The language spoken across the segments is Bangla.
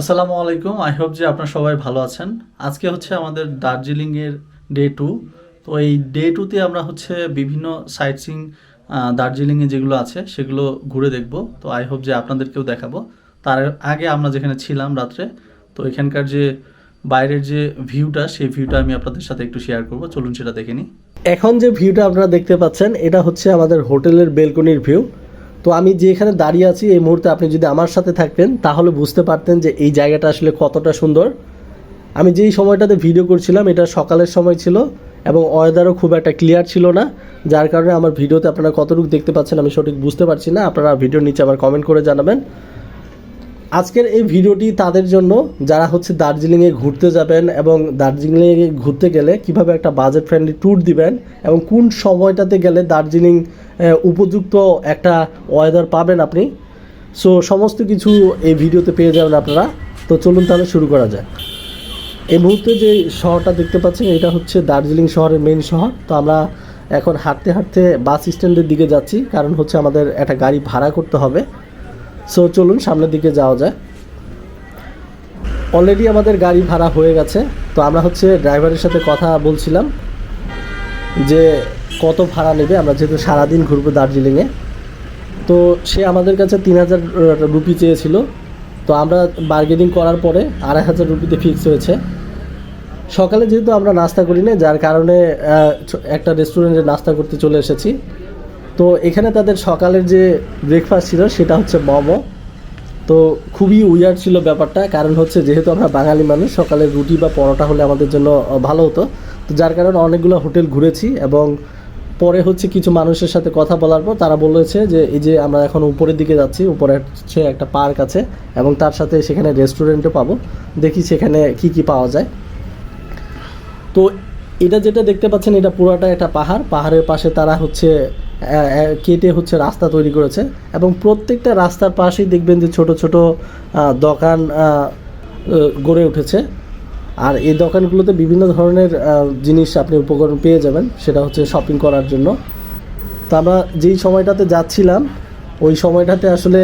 আসসালামু আলাইকুম। আই হোপ যে আপনারা সবাই ভালো আছেন। আজকে হচ্ছে আমাদের দার্জিলিংয়ের ডে টু তো এই ডে টুতে আমরা হচ্ছে বিভিন্ন সাইট সিং দার্জিলিংয়ে যেগুলো আছে সেগুলো ঘুরে দেখব। তো আই হোপ যে আপনাদেরকেও দেখাবো। তার আগে আমরা যেখানে ছিলাম রাত্রে, তো এখানকার যে বাইরের যে ভিউটা সেই ভিউটা আমি আপনাদের সাথে একটু শেয়ার করব। চলুন সেটা দেখে নিই। এখন যে ভিউটা আপনারা দেখতে পাচ্ছেন, এটা হচ্ছে আমাদের হোটেলের বেলকনির ভিউ তো আমি যে এখানে দাঁড়িয়ে আছি, এই মুহূর্তে আপনি যদি আমার সাথে থাকতেন, তাহলে বুঝতে পারতেন যে এই জায়গাটা আসলে কতটা সুন্দর। আমি যেই সময়টাতে ভিডিও করছিলাম, এটা সকালের সময় ছিল এবং ওয়েদারও খুব একটা ক্লিয়ার ছিল না। যার কারণে আমার ভিডিওতে আপনারা কতটুকু দেখতে পাচ্ছেন আমি সঠিক বুঝতে পারছি না। আপনারা ভিডিওর নিচে আবার কমেন্ট করে জানাবেন। আজকের এই ভিডিওটি তাদের জন্য, যারা হচ্ছে দার্জিলিংয়ে ঘুরতে যাবেন এবং দার্জিলিংয়ে ঘুরতে গেলে কীভাবে একটা বাজেট ফ্রেন্ডলি ট্যুর দিবেন এবং কোন সময়টাতে গেলে দার্জিলিং উপযুক্ত একটা ওয়েদার পাবেন আপনি। সো সমস্ত কিছু এই ভিডিওতে পেয়ে যাবেন আপনারা। তো চলুন তাহলে শুরু করা যায় এই মুহূর্তে যে শহরটা দেখতে পাচ্ছেন, এটা হচ্ছে দার্জিলিং শহরের মেন শহর। তো আমরা এখন হাঁটতে হাঁটতে বাস স্ট্যান্ডের দিকে যাচ্ছি, কারণ হচ্ছে আমাদের একটা গাড়ি ভাড়া করতে হবে। সো চলুন সামনের দিকে যাওয়া যায় অলরেডি আমাদের গাড়ি ভাড়া হয়ে গেছে। তো আমরা হচ্ছে ড্রাইভারের সাথে কথা বলছিলাম যে কত ভাড়া নেবে। আমরা যেহেতু সারাদিন ঘুরবো দার্জিলিংয়ে। তো সে আমাদের কাছে তিন হাজার রুপি চেয়েছিল। তো আমরা বার্গেনিং করার পরে আড়াই হাজার রুপিতে ফিক্স হয়েছে। সকালে যেহেতু আমরা নাস্তা করি না যার কারণে একটা রেস্টুরেন্টে নাস্তা করতে চলে এসেছি। তো এখানে তাদের সকালের যে ব্রেকফাস্ট ছিল সেটা হচ্ছে মোমো। তো খুবই উইয়ার ছিল ব্যাপারটা, কারণ হচ্ছে যেহেতু আমরা বাঙালি মানুষ, সকালে রুটি বা পরোটা হলে আমাদের জন্য ভালো হতো। তো যার কারণে অনেকগুলো হোটেল ঘুরেছি এবং পরে হচ্ছে কিছু মানুষের সাথে কথা বলার পর তারা বলেছে যে, এই যে আমরা এখন উপরের দিকে যাচ্ছি, উপরে হচ্ছে একটা পার্ক আছে এবং তার সাথে সেখানে রেস্টুরেন্টও পাবো। দেখি সেখানে কি কি পাওয়া যায়। তো এটা যেটা দেখতে পাচ্ছেন, এটা পুরোটা একটা পাহাড়। পাহাড়ের পাশে তারা হচ্ছে কেটে হচ্ছে রাস্তা তৈরি করেছে এবং প্রত্যেকটা রাস্তার পাশেই দেখবেন যে ছোট ছোট দোকান গড়ে উঠেছে। আর এই দোকানগুলোতে বিভিন্ন ধরনের জিনিস আপনি উপকরণ পেয়ে যাবেন, সেটা হচ্ছে শপিং করার জন্য। তো আমরা যেই সময়টাতে যাচ্ছিলাম, ওই সময়টাতে আসলে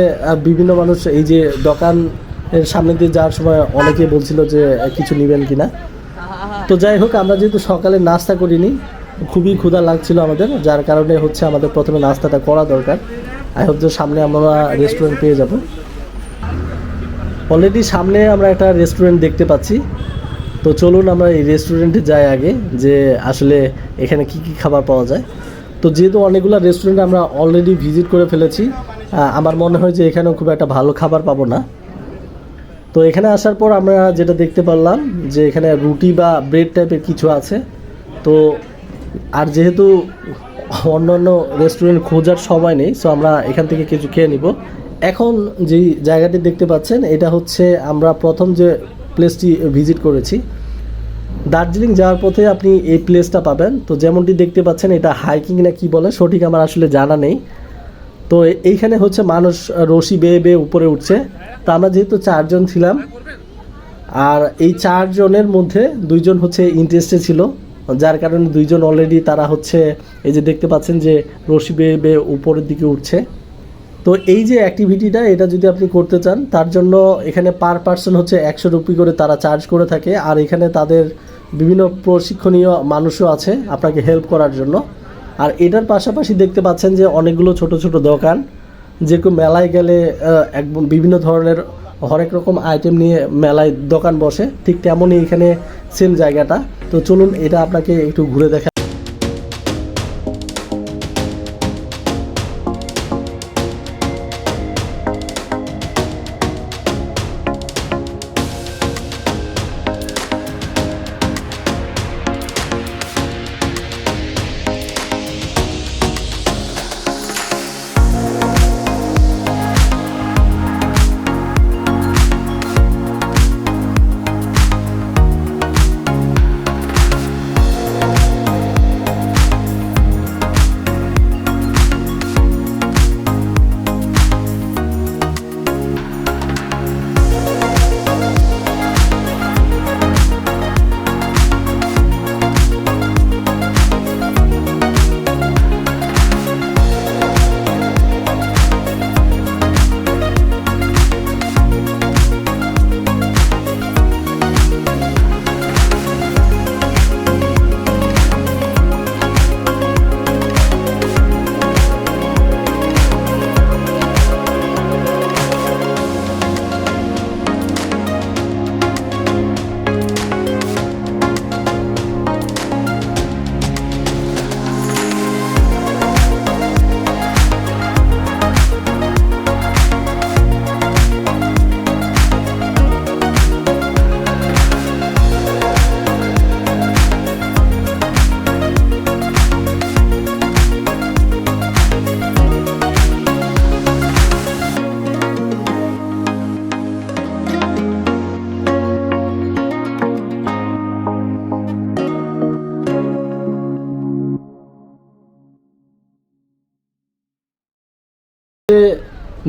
বিভিন্ন মানুষ এই যে দোকানের সামনে দিয়ে যাওয়ার সময় অনেকেই বলছিল যে কিছু নেবেন কিনা। তো যাই হোক, আমরা যেহেতু সকালে নাস্তা করিনি খুবই ক্ষুধা লাগছিল আমাদের, যার কারণে হচ্ছে আমাদের প্রথমে নাস্তাটা করা দরকার। আই হোপ যে সামনে আমরা রেস্টুরেন্ট পেয়ে যাব। অলরেডি সামনে আমরা একটা রেস্টুরেন্ট দেখতে পাচ্ছি। তো চলুন আমরা এই রেস্টুরেন্টে যাই আগে, যে আসলে এখানে কি কি খাবার পাওয়া যায়। তো যেহেতু অনেকগুলো রেস্টুরেন্ট আমরা অলরেডি ভিজিট করে ফেলেছি আমার মনে হয় যে এখানেও খুব একটা ভালো খাবার পাবো না। তো এখানে আসার পর আমরা যেটা দেখতে পারলাম, যে এখানে রুটি বা ব্রেড টাইপের কিছু আছে। তো আর যেহেতু অন্যান্য রেস্টুরেন্ট খোঁজার সময় নেই সো আমরা এখান থেকে কিছু খেয়ে নিব। এখন যেই জায়গাটি দেখতে পাচ্ছেন, এটা হচ্ছে আমরা প্রথম যে প্লেসটি ভিজিট করেছি। দার্জিলিং যাওয়ার পথে আপনি এই প্লেসটা পাবেন। তো যেমনটি দেখতে পাচ্ছেন, এটা হাইকিং না কি বলে, সঠিক আমার আসলে জানা নেই। তো এইখানে হচ্ছে মানুষ রশি বেয়ে বেয়ে উপরে উঠছে। তো আমরা যেহেতু চারজন ছিলাম, আর এই চারজনের মধ্যে দুইজন হচ্ছে ইন্টারেস্টে ছিল। যার কারণে দুইজন অলরেডি তারা হচ্ছে, এই যে দেখতে পাচ্ছেন যে রশি বেয়ে বেয়ে উপরের দিকে উঠছে। তো এই যে অ্যাক্টিভিটিটা এটা যদি আপনি করতে চান, তার জন্য এখানে পার পার্সন হচ্ছে একশো রুপি করে তারা চার্জ করে থাকে। আর এখানে তাদের বিভিন্ন প্রশিক্ষণীয় মানুষও আছে আপনাকে হেল্প করার জন্য। আর এটার পাশাপাশি দেখতে পাচ্ছেন যে অনেকগুলো ছোট ছোট দোকান, যেরকম মেলায় গেলে একদম বিভিন্ন ধরনের হরেক রকম আইটেম নিয়ে মেলায় দোকান বসে, ঠিক তেমনই এখানে সেম জায়গাটা। তো চলুন, এটা আপনাকে একটু ঘুরে দেখা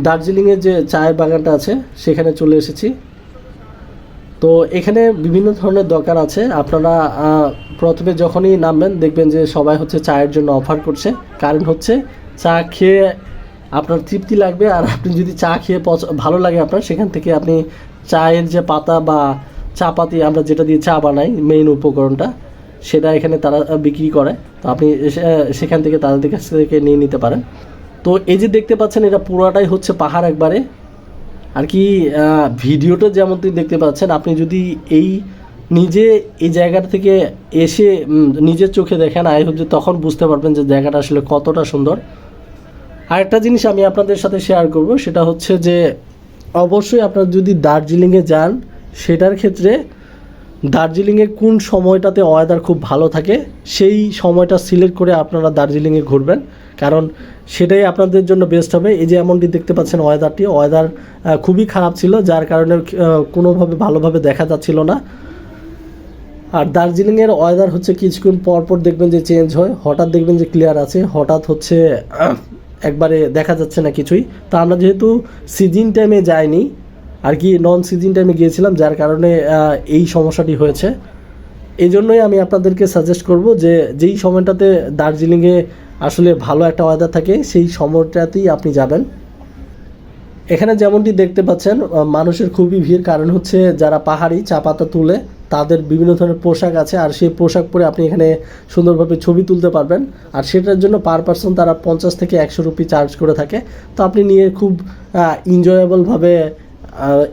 দার্জিলিংয়ের যে চায়ের বাগানটা আছে, সেখানে চলে এসেছি। তো এখানে বিভিন্ন ধরনের দোকান আছে। আপনারা প্রথমে যখনই নামবেন, দেখবেন যে সবাই হচ্ছে চায়ের জন্য অফার করছে। কারণ হচ্ছে চা খেয়ে আপনার তৃপ্তি লাগবে আর আপনি যদি চা খেয়ে ভালো লাগে আপনার, সেখান থেকে আপনি চায়ের যে পাতা বা চা পাতি আমরা যেটা দিয়ে চা বানাই মেইন উপকরণটা, সেটা এখানে তারা বিক্রি করে। তো আপনি সেখান থেকে তাদের কাছ থেকে নিয়ে নিতে পারেন। তো এই যে দেখতে পাচ্ছেন, এটা পুরোটাই হচ্ছে পাহাড় একবারে। আর কি ভিডিওটা যেমন তুই দেখতে পাচ্ছেন, আপনি যদি এই নিজে এই জায়গাটা থেকে এসে নিজের চোখে দেখেন, আই হোপ যে তখন বুঝতে পারবেন যে জায়গাটা আসলে কতটা সুন্দর। আরেকটা জিনিস আমি আপনাদের সাথে শেয়ার করব, সেটা হচ্ছে যে অবশ্যই আপনারা যদি দার্জিলিংয়ে যান, সেটার ক্ষেত্রে দার্জিলিংয়ে কোন সময়টাতে ওয়েদার খুব ভালো থাকে, সেই সময়টা সিলেক্ট করে আপনারা দার্জিলিংয়ে ঘুরবেন। কারণ সেটাই আপনাদের জন্য বেস্ট হবে। এই যে এমনটি দেখতে পাচ্ছেন ওয়েদারটি ওয়েদার খুবই খারাপ ছিল, যার কারণে কোনোভাবে ভালোভাবে দেখা যাচ্ছিল না। আর দার্জিলিংয়ের ওয়েদার হচ্ছে কিছুক্ষণ পর পর দেখবেন যে চেঞ্জ হয়, হঠাৎ দেখবেন যে ক্লিয়ার আছে, হঠাৎ হচ্ছে একবারে দেখা যাচ্ছে না কিছুই। তো আমরা যেহেতু সিজন টাইমে যাইনি, আর কি নন সিজন টাইমে গিয়েছিলাম, যার কারণে এই সমস্যাটি হয়েছে। এই জন্যই আমি আপনাদেরকে সাজেস্ট করব যে, যেই সময়টাতে দার্জিলিংয়ে আসলে ভালো একটা ওয়েদার থাকে, সেই সময়টাতেই আপনি যাবেন। এখানে যেমনটি দেখতে পাচ্ছেন মানুষের খুবই ভিড় কারণ হচ্ছে যারা পাহাড়ি চা পাতা তুলে, তাদের বিভিন্ন ধরনের পোশাক আছে, আর সেই পোশাক পরে আপনি এখানে সুন্দরভাবে ছবি তুলতে পারবেন। আর সেটার জন্য পার পার্সন তারা পঞ্চাশ থেকে একশো রুপি চার্জ করে থাকে। তো আপনি নিয়ে খুব এনজয়েবলভাবে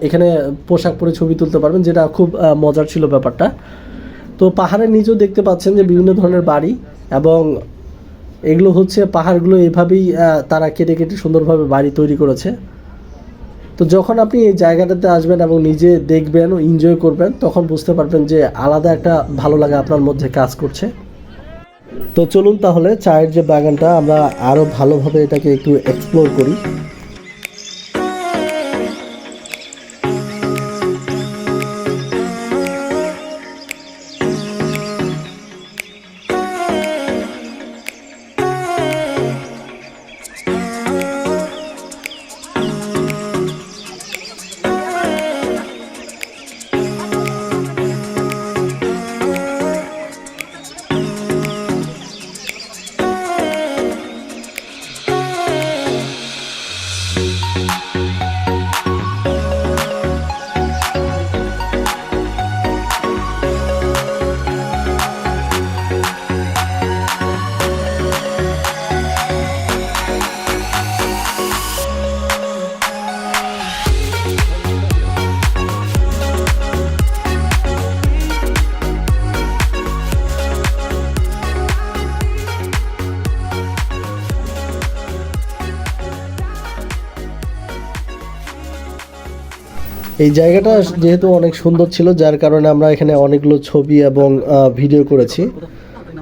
এখানে পোশাক পরে ছবি তুলতে পারবেন, যেটা খুব মজার ছিল ব্যাপারটা। তো পাহাড়ের নিচেও দেখতে পাচ্ছেন যে বিভিন্ন ধরনের বাড়ি এবং এগুলো হচ্ছে পাহাড়গুলো এভাবেই তারা কেটে কেটে সুন্দরভাবে বাড়ি তৈরি করেছে। তো যখন আপনি এই জায়গাটাতে আসবেন এবং নিজে দেখবেন ও এনজয় করবেন, তখন বুঝতে পারবেন যে আলাদা একটা ভালো লাগা আপনার মধ্যে কাজ করছে। তো চলুন তাহলে চায়ের যে বাগানটা, আমরা আরও ভালোভাবে এটাকে একটু এক্সপ্লোর করি। এই জায়গাটা যেহেতু অনেক সুন্দর ছিল, যার কারণে আমরা এখানে অনেকগুলো ছবি এবং ভিডিও করেছি।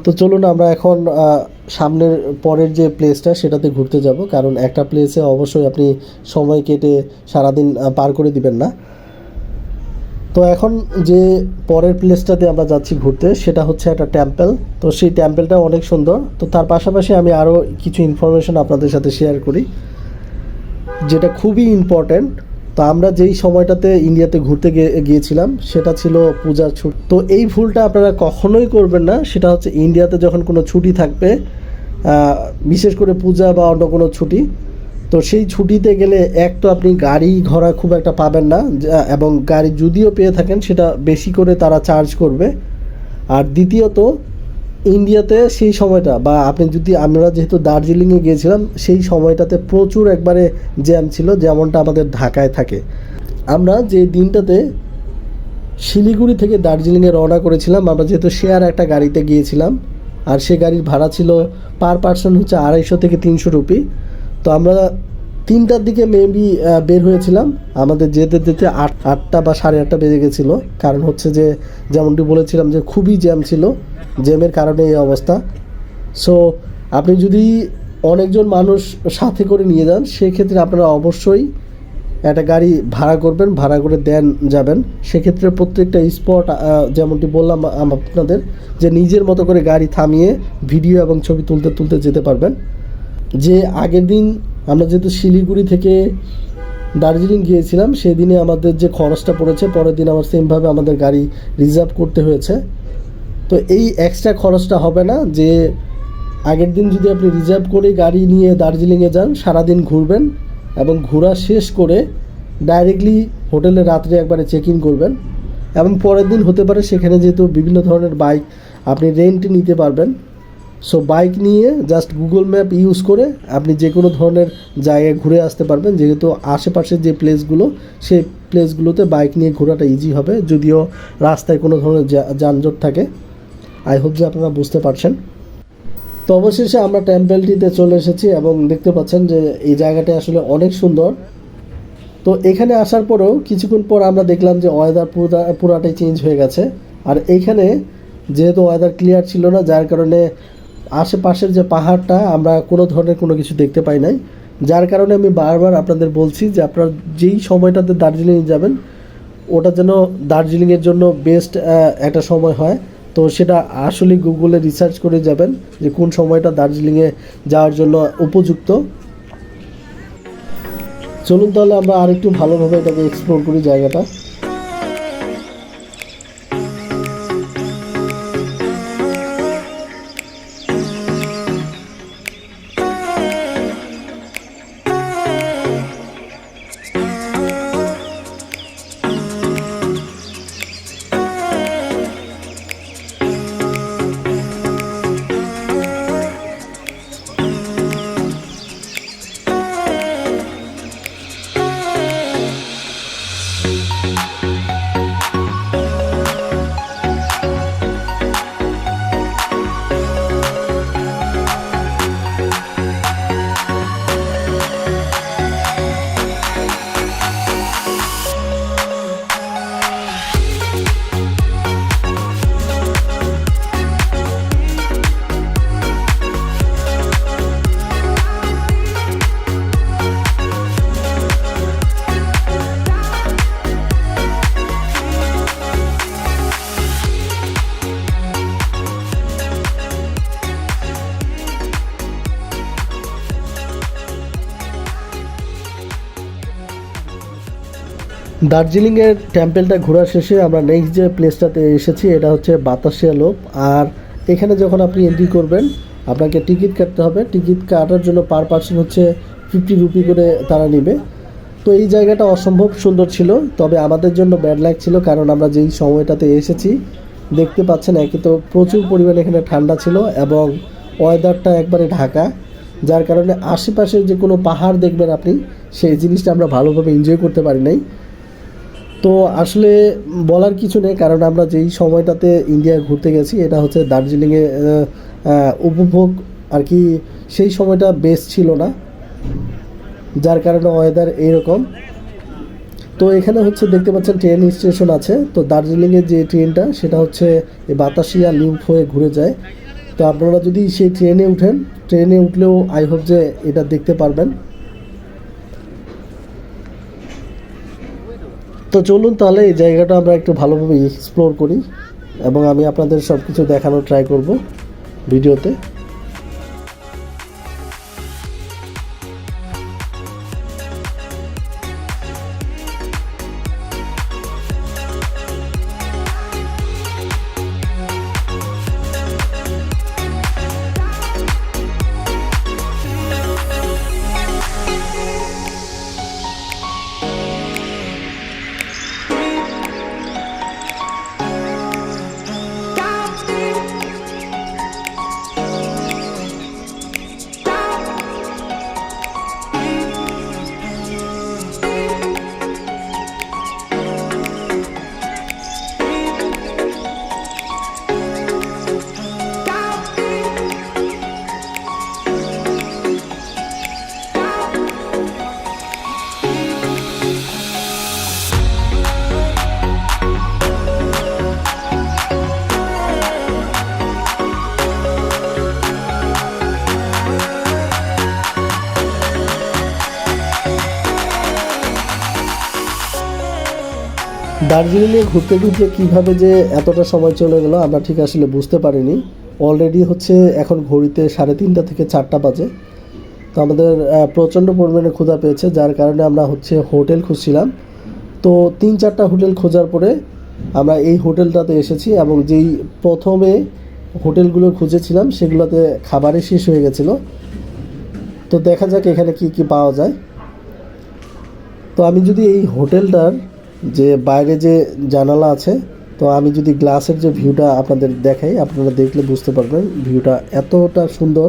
তো চলুন আমরা এখন সামনের পরের যে প্লেসটা সেটাতে ঘুরতে যাব। কারণ একটা প্লেসে অবশ্যই আপনি সময় কেটে সারাদিন পার করে দিবেন না। তো এখন যে পরের প্লেসটাতে আমরা যাচ্ছি ঘুরতে, সেটা হচ্ছে একটা টেম্পল তো সেই টেম্পলটা অনেক সুন্দর। তো তার পাশাপাশি আমি আরও কিছু ইনফরমেশন আপনাদের সাথে শেয়ার করি, যেটা খুবই ইম্পর্ট্যান্ট তো আমরা যেই সময়টাতে ইন্ডিয়াতে ঘুরতে গিয়ে- গিয়েছিলাম, সেটা ছিল পূজার ছুটি। তো এই ভুলটা আপনারা কখনোই করবেন না। সেটা হচ্ছে ইন্ডিয়াতে যখন কোনো ছুটি থাকবে বিশেষ করে পূজা বা অন্য কোনো ছুটি, তো সেই ছুটিতে গেলে এক তো আপনি গাড়ি ঘোড়া খুব একটা পাবেন না এবং গাড়ি যদিও পেয়ে থাকেন, সেটা বেশি করে তারা চার্জ করবে। আর দ্বিতীয়ত ইন্ডিয়াতে সেই সময়টা বা আপনি যদি আমরা যেহেতু দার্জিলিংয়ে গিয়েছিলাম, সেই সময়টাতে প্রচুর একবারে জ্যাম ছিল, যেমনটা আমাদের ঢাকায় থাকে। আমরা যে দিনটাতে শিলিগুড়ি থেকে দার্জিলিংয়ে রওনা করেছিলাম, আমরা যেহেতু শেয়ার একটা গাড়িতে গিয়েছিলাম, আর সে গাড়ির ভাড়া ছিল পার পার্সন হচ্ছে আড়াইশো থেকে তিনশো রুপি। তো আমরা তিনটার দিকে মেবি বের হয়েছিলাম। আমাদের যেতে যেতে আট, আটটা বা সাড়ে আটটা বেজে গেছিল। কারণ হচ্ছে যে, যেমনটি বলেছিলাম যে, খুবই জ্যাম ছিল। জ্যামের কারণে এই অবস্থা। সো আপনি যদি অনেকজন মানুষ সাথে করে নিয়ে যান, সেক্ষেত্রে আপনারা অবশ্যই একটা গাড়ি ভাড়া করবেন, ভাড়া করে দেন যাবেন। সেক্ষেত্রে প্রত্যেকটা স্পট যেমনটি বললাম আপনাদের, যে নিজের মতো করে গাড়ি থামিয়ে ভিডিও এবং ছবি তুলতে তুলতে যেতে পারবেন। যে আগের দিন আমরা যেহেতু শিলিগুড়ি থেকে দার্জিলিং গিয়েছিলাম, সেদিনে আমাদের যে খরচটা পড়েছে, পরের দিন আমার সেমভাবে আমাদের গাড়ি রিজার্ভ করতে হয়েছে। তো এই এক্সট্রা খরচটা হবে না যে আগের দিন যদি আপনি রিজার্ভ করে গাড়ি নিয়ে দার্জিলিংয়ে যান, সারাদিন ঘুরবেন এবং ঘোরা শেষ করে ডাইরেক্টলি হোটেলে রাত্রে একবারে চেক ইন করবেন। এবং পরের দিন হতে পারে সেখানে যেহেতু বিভিন্ন ধরনের বাইক আপনি রেন্টে নিতে পারবেন। সো বাইক নিয়ে জাস্ট গুগল ম্যাপ ইউজ করে আপনি যে কোনো ধরনের জায়গায় ঘুরে আসতে পারবেন। যেহেতু আশেপাশের যে প্লেসগুলো সেই প্লেসগুলোতে বাইক নিয়ে ঘোরাটা ইজি হবে। যদিও রাস্তায় কোনো ধরনের যানজট থাকে। আই হোপ যে আপনারা বুঝতে পারছেন। তো অবশেষে আমরা টেম্পেলটিতে চলে এসেছি এবং দেখতে পাচ্ছেন যে এই জায়গাটা আসলে অনেক সুন্দর। তো এখানে আসার পরেও কিছুক্ষণ পর আমরা দেখলাম যে ওয়েদার পুরোটা পুরাটাই চেঞ্জ হয়ে গেছে। আর এইখানে যেহেতু ওয়েদার ক্লিয়ার ছিল না, যার কারণে আশেপাশের যে পাহাড়টা আমরা কোনো ধরনের কোনো কিছু দেখতে পাই নাই। যার কারণে আমি বারবার আপনাদের বলছি যে আপনারা যেই সময়টাতে দার্জিলিং যাবেন, ওটা যেন দার্জিলিংয়ের জন্য বেস্ট একটা সময় হয়। তো সেটা আসলে গুগলে রিসার্চ করে যাবেন যে কোন সময়টা দার্জিলিংয়ে যাওয়ার জন্য উপযুক্ত। চলুন তাহলে আমরা আরেকটু ভালোভাবে এটাকে এক্সপ্লোর করি জায়গাটা। দার্জিলিংয়ের টেম্পেলটা ঘোরা শেষে আমরা নেক্সট যে প্লেসটাতে এসেছি, এটা হচ্ছে বাতাসিয়া লোপ। আর এখানে যখন আপনি এন্ট্রি করবেন, আপনাকে টিকিট কাটতে হবে। টিকিট কাটার জন্য পার পার্সন হচ্ছে ফিফটি রুপি করে তারা নেবে। তো এই জায়গাটা অসম্ভব সুন্দর ছিল, তবে আমাদের জন্য ব্যাড লাগ ছিল, কারণ আমরা যেই সময়টাতে এসেছি, দেখতে পাচ্ছেন একে তো প্রচুর পরিমাণে এখানে ঠান্ডা ছিল এবং ওয়েদারটা একবারে ঢাকা। যার কারণে আশেপাশে যে কোনো পাহাড় দেখবেন আপনি, সেই জিনিসটা আমরা ভালোভাবে এনজয় করতে পারি নাই। তো আসলে বলার কিছু নেই, কারণ আমরা যেই সময়টাতে ইন্ডিয়া ঘুরতে গেছি, এটা হচ্ছে দার্জিলিংয়ে উপভোগ আর কি সেই সময়টা বেস্ট ছিল না, যার কারণে ওয়েদার এইরকম তো এখানে হচ্ছে দেখতে পাচ্ছেন ট্রেন স্টেশন আছে, তো দার্জিলিংয়ের যে ট্রেনটা সেটা হচ্ছে বাতাসিয়া লিউপ হয়ে ঘুরে যায়। তো আপনারা যদি সেই ট্রেনে উঠেন ট্রেনে উঠলেও আই হোপ যে এটা দেখতে পারবেন। তো চলুন তাহলে এই জায়গাটা আমরা একটু ভালোভাবে এক্সপ্লোর করি এবং আমি আপনাদের সব কিছু দেখানোর ট্রাই করব ভিডিওতে। দার্জিলিংয়ে ঘুরতে ঘুরতে কীভাবে যে এতটা সময় চলে গেল, আমরা ঠিক আসলে বুঝতে পারিনি। অলরেডি হচ্ছে এখন ঘড়িতে সাড়ে তিনটা থেকে চারটা বাজে। তো আমাদের প্রচণ্ড পরিমাণে ক্ষুধা পেয়েছে, যার কারণে আমরা হচ্ছে হোটেল খুঁজছিলাম। তো তিন চারটা হোটেল খোঁজার পরে আমরা এই হোটেলটাতে এসেছি এবং যেই প্রথমে হোটেলগুলো খুঁজেছিলাম, সেগুলোতে খাবারই শেষ হয়ে গেছিল। তো দেখা যাক এখানে কি কি পাওয়া যায়। তো আমি যদি এই হোটেলটার যে বাইরে যে জানালা আছে, তো আমি যদি গ্লাসের যে ভিউটা আপনাদের দেখাই, আপনারা দেখলে বুঝতে পারবেন ভিউটা এতটা সুন্দর।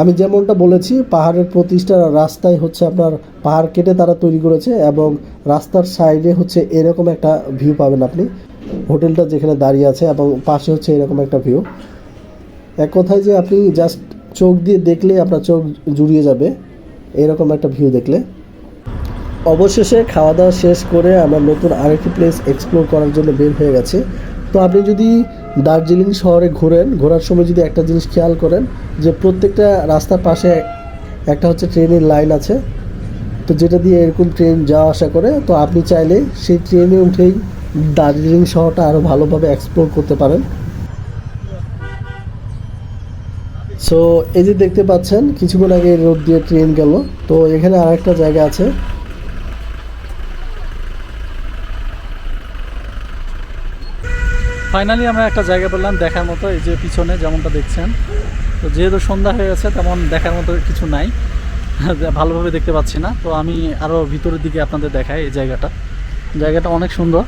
আমি যেমনটা বলেছি, পাহাড়ের প্রতিষ্ঠা রাস্তায় হচ্ছে আপনার পাহাড় কেটে তারা তৈরি করেছে এবং রাস্তার সাইডে হচ্ছে এরকম একটা ভিউ পাবেন আপনি। হোটেলটা যেখানে দাঁড়িয়ে আছে এবং পাশে হচ্ছে এরকম একটা ভিউ। এক কথায় যে আপনি জাস্ট চোখ দিয়ে দেখলে আপনার চোখ জুড়িয়ে যাবে, এরকম একটা ভিউ দেখলে। অবশেষে খাওয়া দাওয়া শেষ করে আমরা নতুন আরেকটি প্লেস এক্সপ্লোর করার জন্য বের হয়ে গেছি। তো আপনি যদি দার্জিলিং শহরে ঘোরেন, ঘোরার সময় যদি একটা জিনিস খেয়াল করেন যে প্রত্যেকটা রাস্তার পাশে একটা হচ্ছে ট্রেনের লাইন আছে। তো যেটা দিয়ে এরকম ট্রেন যাওয়া আসা করে, তো আপনি চাইলে সেই ট্রেনে উঠেই দার্জিলিং শহরটা আরও ভালোভাবে এক্সপ্লোর করতে পারেন। সো এই যে দেখতে পাচ্ছেন, কিছুক্ষণ আগে রোড দিয়ে ট্রেন গেল। তো এখানে আরেকটা জায়গা আছে। ফাইনালি আমরা একটা জায়গা পেলাম দেখার মতো, এই যে পিছনে যেমনটা দেখছেন। তো যেহেতু সন্ধ্যা হয়ে গেছে, তেমন দেখার মতো কিছু নাই। ভালোভাবে দেখতে পাচ্ছি না। তো আমি আরও ভিতরের দিকে আপনাদের দেখাই এই জায়গাটা। জায়গাটা অনেক সুন্দর।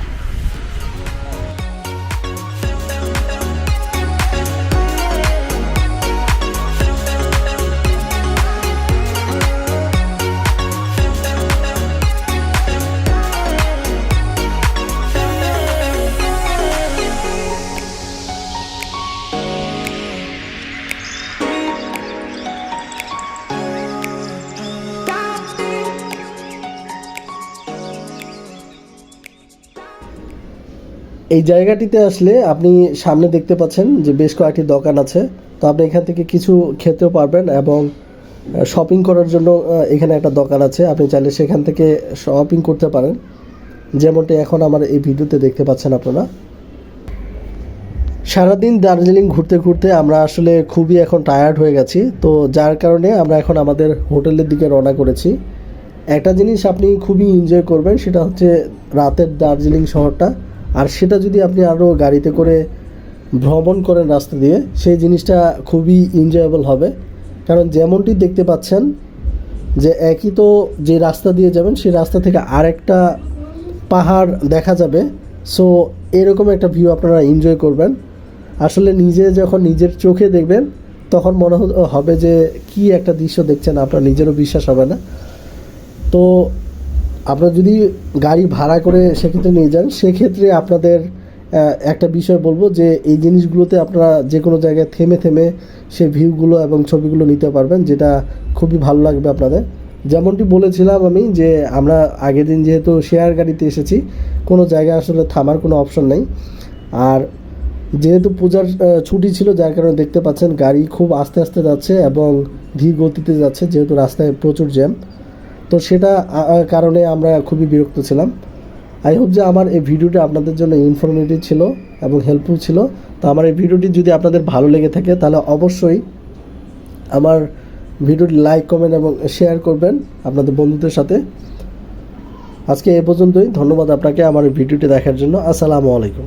এই জায়গাটিতে আসলে আপনি সামনে দেখতে পাচ্ছেন যে বেশ কয়েকটি দোকান আছে। তো আপনি এখান থেকে কিছু খেতেও পারবেন এবং শপিং করার জন্য এখানে একটা দোকান আছে। আপনি চাইলে সেখান থেকে শপিং করতে পারেন। যেমনটি এখন আমার এই ভিডিওতে দেখতে পাচ্ছেন আপনারা। সারাদিন দার্জিলিং ঘুরতে ঘুরতে আমরা আসলে খুবই এখন টায়ার্ড হয়ে গেছি। তো যার কারণে আমরা এখন আমাদের হোটেলের দিকে রওনা করেছি। একটা জিনিস আপনি খুবই এনজয় করবেন, সেটা হচ্ছে রাতের দার্জিলিং শহরটা। আর সেটা যদি আপনি আরও গাড়িতে করে ভ্রমণ করেন রাস্তা দিয়ে, সেই জিনিসটা খুবই এনজয়েবল হবে। কারণ যেমনটি দেখতে পাচ্ছেন যে একই তো যে রাস্তা দিয়ে যাবেন, সেই রাস্তা থেকে আরেকটা পাহাড় দেখা যাবে। সো এরকম একটা ভিউ আপনারা এনজয় করবেন। আসলে নিজে যখন নিজের চোখে দেখবেন, তখন মনে হবে যে কি একটা দৃশ্য দেখছেন, আপনার নিজেরও বিশ্বাস হবে না। তো আপনারা যদি গাড়ি ভাড়া করে সেক্ষেত্রে নিয়ে যান, সেক্ষেত্রে আপনাদের একটা বিষয় বলব যে এই জিনিসগুলোতে আপনারা যে কোনো জায়গায় থেমে থেমে সে ভিউগুলো এবং ছবিগুলো নিতে পারবেন, যেটা খুবই ভালো লাগবে আপনাদের। যেমনটি বলেছিলাম আমি যে আমরা আগের দিন যেহেতু শেয়ার গাড়িতে এসেছি, কোনো জায়গায় আসলে থামার কোনো অপশন নেই। আর যেহেতু পূজার ছুটি ছিল, যার কারণে দেখতে পাচ্ছেন গাড়ি খুব আস্তে আস্তে যাচ্ছে এবং ধীর গতিতে যাচ্ছে, যেহেতু রাস্তায় প্রচুর জ্যাম। তো সেটা কারণে আমরা খুবই বিরক্ত ছিলাম। আই হোপ যে আমার এই ভিডিওটা আপনাদের জন্য ইনফরমেটিভ ছিল এবং হেল্পফুল ছিল। তো আমার এই ভিডিওটি যদি আপনাদের ভালো লেগে থাকে, তাহলে অবশ্যই আমার ভিডিওটি লাইক কমেন্ট এবং শেয়ার করবেন আপনাদের বন্ধুদের সাথে। আজকে এ পর্যন্তই। ধন্যবাদ আপনাকে আমার এই ভিডিওটি দেখার জন্য। আসসালামু আলাইকুম।